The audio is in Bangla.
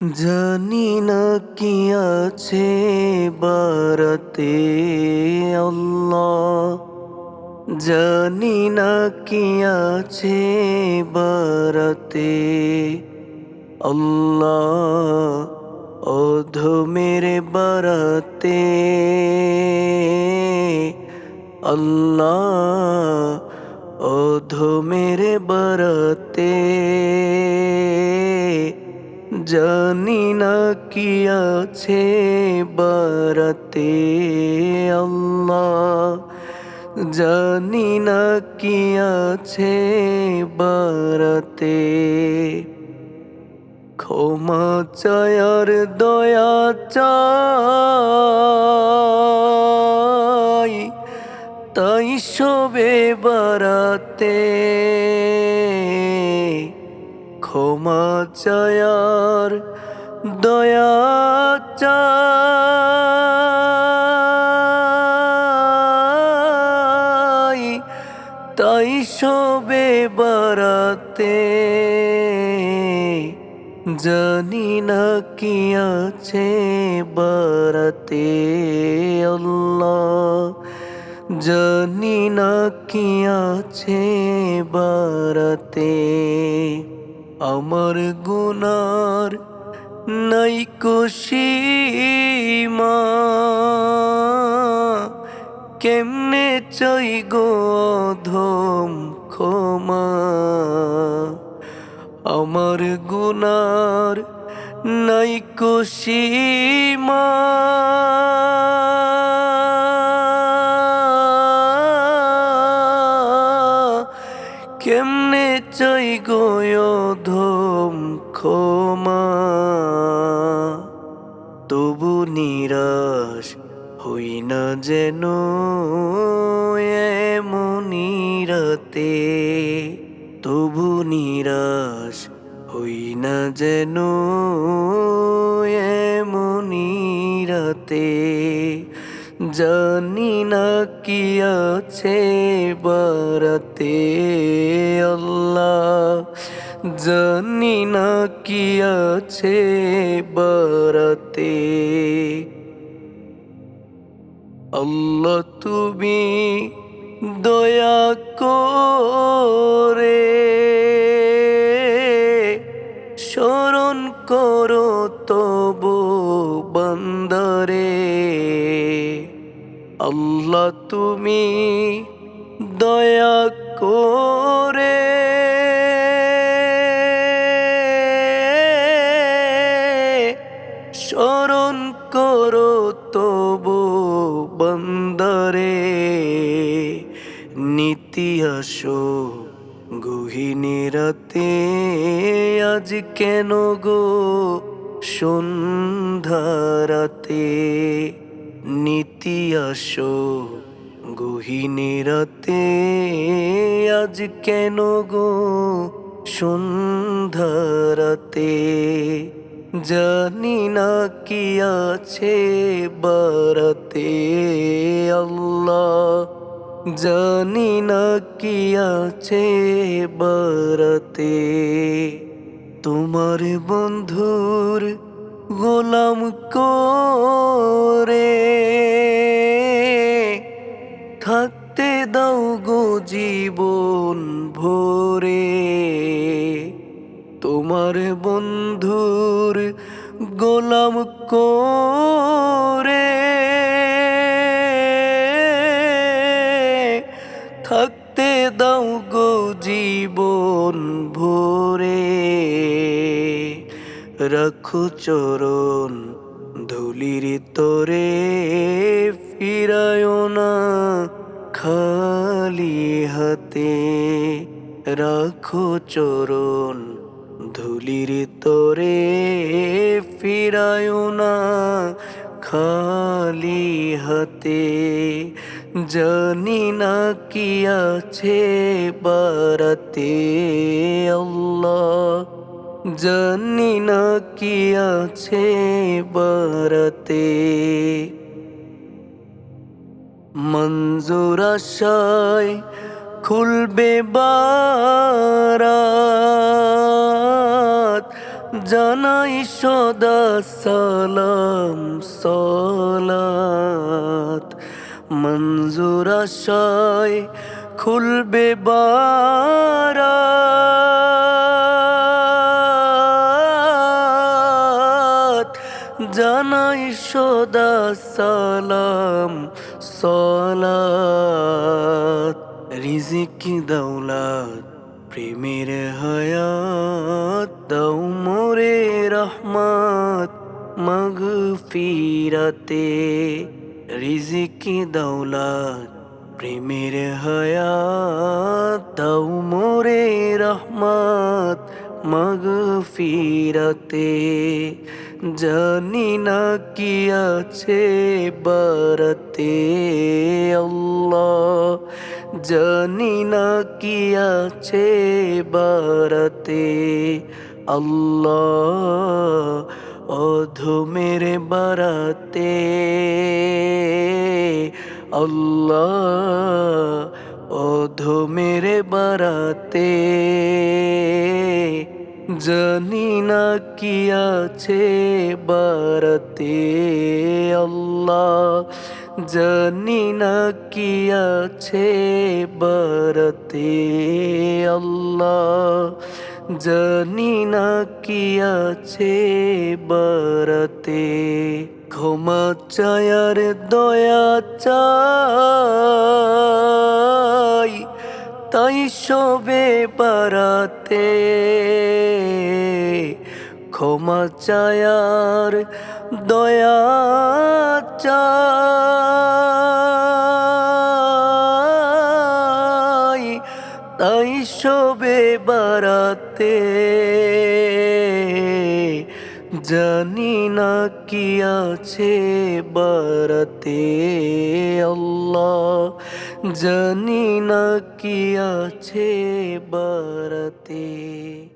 জানি না কি আছে বারাতে আল্লাহ। জানি না কি আছে বারাতে আল্লাহ। অধমের বারাতে আল্লাহ। অধমের বারাতে জানি না কি আছে বারাতে জানি না কি আছে বারাতে। ক্ষমা চায়ার দয়া চাই, তাই সবে বারাতে। ক্ষমা চায়ার দয়া চাই। তাই সবে বারাতে জানি না কি আছে বারাতে আল্লাহ। জানি না কি আছে বারাতে। আমার গুনার নাই সীমা কেমনে চাই গো ধম ক্ষমা? আমার গুনার নাই সীমা তবু নিরাশ হই না যেন মনিরাতে। তবু নিরাশ হই না যেন মনিরাতে। জানি না কি আছে বারাতে আল্লাহ। জানি না কি আছে বারাতে। আল্লাহ তুমি দয়া করে স্মরণ করো তবু বন্দরে। আল্লাহ তুমি দয়া করে গহিনী রাতে আজ কেন গো সন্ধ্যারাতে? নীতি আসো গহিনী রাতে আজ কেন গো সন্ধ্যারাতে? জানি না কি আছে বারাতে, আল্লাহ। জানি না কি আছে বারাতে। তোমার বন্ধুর গোলাম করে। থাকতে দাও গো জীবন ভরে। তোমার বন্ধুর গোলাম করে। চরণ ধুলির তোরে ফিরায় না, খালি হাতে রাখো চরণ, ধুলির তোরে ফিরায় না, খালি হাতে জানি না কি আছে বারাতে আল্লাহ। জানি না কি আছে বারাতে মঞ্জুর আশায় খুলবে বারাত। জানাই সদা সালাম, সলাত। মঞ্জুর আশায় খুলবে বারাত। জানাই সদা সালাম, সলাত, রিজিক দৌলত, প্রেমের হায়াত, দাও মোরে রহমত, মগফিরাতে রিজিক দৌলত, প্রেমের হায়াত, দাও মোরে রহমত, মগফিরাতে জানি না কি আছে বারতে আল্লাহ। জানি না কি আছে বারতে আল্লাহ। অধমের বারাতে আল্লাহ। অধমের বারাতে জানি না কি আছে বারতে আল্লাহ। জানি না কি আছে বারতে আল্লাহ। জানি না কি আছে বারতে। ক্ষমা চায়ার দয়া চাই। তাই সবে পারাতে ক্ষমা চায়ার দয়া চাই। তাই সবে বারাতে জানি না কি আছে বারাতে আল্লাহ? জানি না কি আছে বারাতে।